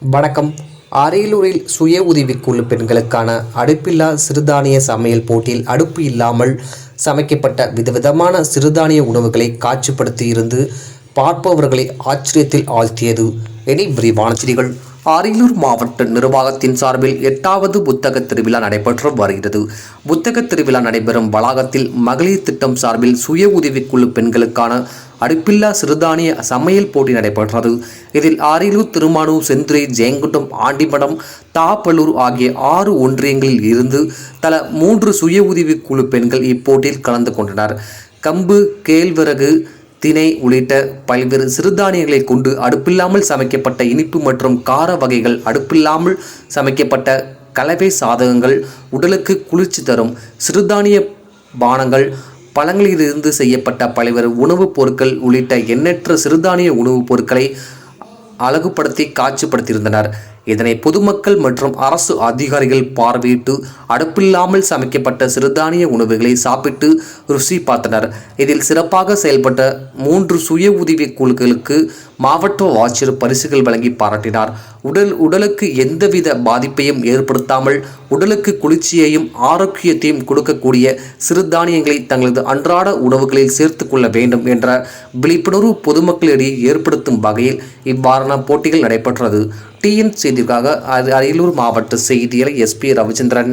வணக்கம். அரியலூரில் சுய உதவிக்குழு பெண்களுக்கான அடுப்பில்லா சிறுதானிய சமையல் போட்டியில் அடுப்பு இல்லாமல் சமைக்கப்பட்ட விதவிதமான சிறுதானிய உணவுகளை காட்சிப்படுத்தி இருந்து பார்ப்பவர்களை ஆச்சரியத்தில் ஆழ்த்தியது. இனி விரிவான செய்திகள். அரியலூர் மாவட்ட நிர்வாகத்தின் சார்பில் எட்டாவது புத்தக திருவிழா நடைபெற்று வருகிறது. புத்தக திருவிழா நடைபெறும் வளாகத்தில் மகளிர் திட்டம் சார்பில் சுய உதவிக்குழு பெண்களுக்கான அடுப்பில்லா சிறுதானிய சமையல் போட்டி நடைபெற்றது. இதில் அரியலூர் திருமானூர் செந்துறை ஜெயங்குண்டம் ஆண்டிமடம் தாப்பலூர் ஆகிய ஆறு ஒன்றியங்களில் இருந்து தலா மூன்று சுய உதவிக்குழு பெண்கள் இப்போட்டியில் கலந்து கொண்டனர். கம்பு கேழ்வரகு திணை உள்ளிட்ட பல்வேறு சிறுதானியங்களை கொண்டு அடுப்பில்லாமல் சமைக்கப்பட்ட இனிப்பு மற்றும் கார வகைகள் அடுப்பில்லாமல் சமைக்கப்பட்ட கலவை சாதகங்கள் உடலுக்கு குளிர்ச்சி தரும் சிறுதானிய பானங்கள் பழங்களிலிருந்து செய்யப்பட்ட பல்வேறு உணவுப் பொருட்கள் உள்ளிட்ட எண்ணற்ற சிறுதானிய உணவுப் பொருட்களை அழகுபடுத்தி காட்சிப்படுத்தியிருந்தனர். இதனை பொதுமக்கள் மற்றும் அரசு அதிகாரிகள் பார்வையிட்டு அடுப்பில்லாமல் சமைக்கப்பட்ட சிறுதானிய உணவுகளை சாப்பிட்டு ருசி பார்த்தனர். இதில் சிறப்பாக செயல்பட்ட மூன்று சுய உதவி குழுக்களுக்கு மாவட்ட ஆட்சியர் பரிசுகள் வழங்கி பாராட்டினார். உடல் உடலுக்கு எந்தவித பாதிப்பையும் ஏற்படுத்தாமல் உடலுக்கு குளிர்ச்சியையும் ஆரோக்கியத்தையும் கொடுக்கக்கூடிய சிறுதானியங்களை தங்களது அன்றாட உணவுகளில் சேர்த்து கொள்ள வேண்டும் என்ற விழிப்புணர்வு பொதுமக்களிடையே ஏற்படுத்தும் வகையில் இவ்வாறான போட்டிகள் நடைபெற்றது. டிஎன் செய்திக்காக அரியலூர் மாவட்ட செய்தியாளர் எஸ்பி ரவிச்சந்திரன்